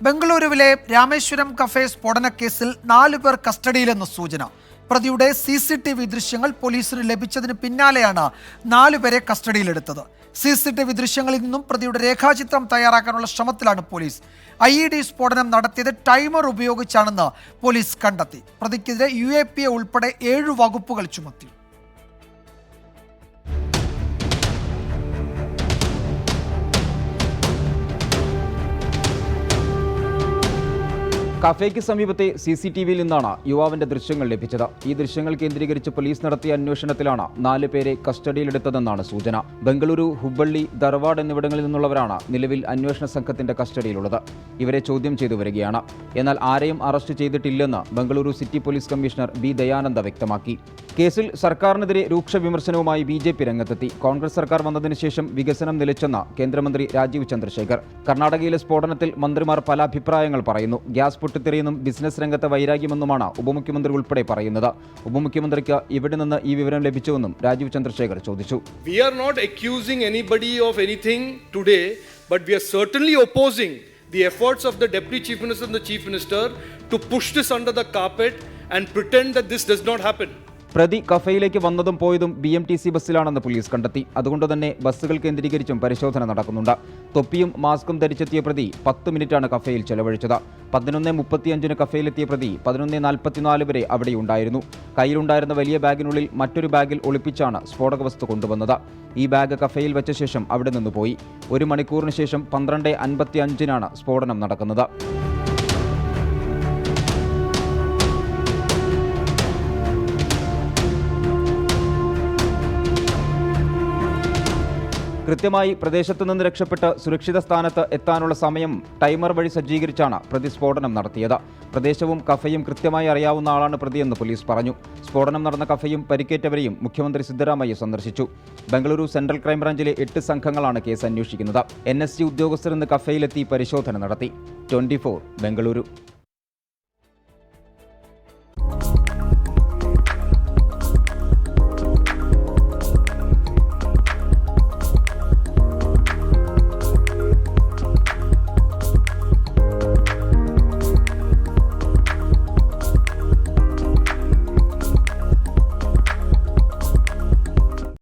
ബംഗളൂരുവിലെ രാമേശ്വരം കഫേ സ്ഫോടനക്കേസിൽ നാലു പേർ കസ്റ്റഡിയിലെന്ന സൂചന. പ്രതിയുടെ സി സി ടി വി ദൃശ്യങ്ങൾ പോലീസിന് ലഭിച്ചതിന് പിന്നാലെയാണ് നാലുപേരെ കസ്റ്റഡിയിലെടുത്തത്. സി സി ടി വി ദൃശ്യങ്ങളിൽ നിന്നും പ്രതിയുടെ രേഖാചിത്രം തയ്യാറാക്കാനുള്ള ശ്രമത്തിലാണ് പോലീസ്. ഐ ഇ ഡി സ്ഫോടനം നടത്തിയത് ടൈമർ ഉപയോഗിച്ചാണെന്ന് പോലീസ് കണ്ടെത്തി. പ്രതിക്കെതിരെ യു എ പി എ ഉൾപ്പെടെ ഏഴ് വകുപ്പുകൾ ചുമത്തി. കഫേക്ക് സമീപത്തെ സി സി ടി വിയിൽ നിന്നാണ് യുവാവിന്റെ ദൃശ്യങ്ങൾ ലഭിച്ചത്. ഈ ദൃശ്യങ്ങൾ കേന്ദ്രീകരിച്ച് പോലീസ് നടത്തിയ അന്വേഷണത്തിലാണ് നാല് പേരെ കസ്റ്റഡിയിലെടുത്തതെന്നാണ് സൂചന. ബംഗളൂരു ഹുബ്ബള്ളി ധർവാഡ് എന്നിവിടങ്ങളിൽ നിന്നുള്ളവരാണ് നിലവിൽ അന്വേഷണ സംഘത്തിന്റെ കസ്റ്റഡിയിലുള്ളത്. ഇവരെ ചോദ്യം ചെയ്തു വരികയാണ്. എന്നാൽ ആരെയും അറസ്റ്റ് ചെയ്തിട്ടില്ലെന്ന് Bengaluru city police commissioner B Dayananda വ്യക്തമാക്കി. കേസിൽ സർക്കാരിനെതിരെ രൂക്ഷ വിമർശനവുമായി ബി ജെ പി രംഗത്തെത്തി. കോൺഗ്രസ് സർക്കാർ വന്നതിന് ശേഷം വികസനം നിലച്ചെന്ന കേന്ദ്രമന്ത്രി രാജീവ് ചന്ദ്രശേഖർ. കർണാടകയിലെ സ്ഫോടനത്തിൽ മന്ത്രിമാർ പല അഭിപ്രായങ്ങൾ പറയുന്നു. ഗ്യാസ് പൊട്ടിത്തെറിയെന്നും ബിസിനസ് രംഗത്തെ വൈരാഗ്യമെന്നുമാണ് ഉപമുഖ്യമന്ത്രി ഉൾപ്പെടെ പറയുന്നത് ഉപമുഖ്യമന്ത്രിക്ക് ഇവിടെ നിന്ന് ഈ വിവരം ലഭിച്ചുവെന്നും രാജീവ് ചന്ദ്രശേഖർ ചോദിച്ചു not accusing anybody of anything today, but we are certainly opposing the efforts of the Deputy Chief Minister and the Chief Minister to push this under the carpet and pretend that this does not happen. പ്രതി കഫയിലേക്ക് വന്നതും പോയതും B M T C ബസ്സിലാണെന്ന് police കണ്ടെത്തി. അതുകൊണ്ട് തന്നെ ബസ്സുകൾ കേന്ദ്രീകരിച്ചും പരിശോധന നടക്കുന്നുണ്ട്. തൊപ്പിയും മാസ്കും ധരിച്ചെത്തിയ പ്രതി പത്ത് മിനിറ്റാണ് കഫയിൽ ചെലവഴിച്ചത്. പതിനൊന്ന് മുപ്പത്തിയഞ്ചിന് കഫയിലെത്തിയ പ്രതി പതിനൊന്ന് നാൽപ്പത്തിനാല് വരെ അവിടെയുണ്ടായിരുന്നു. കയ്യിലുണ്ടായിരുന്ന വലിയ ബാഗിനുള്ളിൽ മറ്റൊരു ബാഗിൽ ഒളിപ്പിച്ചാണ് സ്ഫോടക വസ്തു കൊണ്ടുവന്നത്. ഈ ബാഗ് കഫയിൽ വെച്ച ശേഷം അവിടെ നിന്ന് പോയി. ഒരു മണിക്കൂറിന് ശേഷം പന്ത്രണ്ട് അൻപത്തി അഞ്ചിനാണ് സ്ഫോടനം നടക്കുന്നത്. കൃത്യമായി പ്രദേശത്തു നിന്ന് രക്ഷപ്പെട്ട് സുരക്ഷിത സ്ഥാനത്ത് എത്താനുള്ള സമയം ടൈമർ വഴി സജ്ജീകരിച്ചാണ് പ്രതി സ്ഫോടനം നടത്തിയത്. പ്രദേശവും കഫയും കൃത്യമായി അറിയാവുന്ന ആളാണ് പ്രതിയെന്ന് പോലീസ് പറഞ്ഞു. സ്ഫോടനം നടന്ന കഫയും പരിക്കേറ്റവരെയും മുഖ്യമന്ത്രി സിദ്ധരാമയ്യ സന്ദർശിച്ചു. ബംഗളൂരു സെൻട്രൽ ക്രൈംബ്രാഞ്ചിലെ എട്ട് സംഘങ്ങളാണ് കേസ് അന്വേഷിക്കുന്നത്. എൻ എസ് ജി ഉദ്യോഗസ്ഥർ ഇന്ന് കഫയിലെത്തി പരിശോധന നടത്തി. ട്വന്റി ബംഗളൂരു.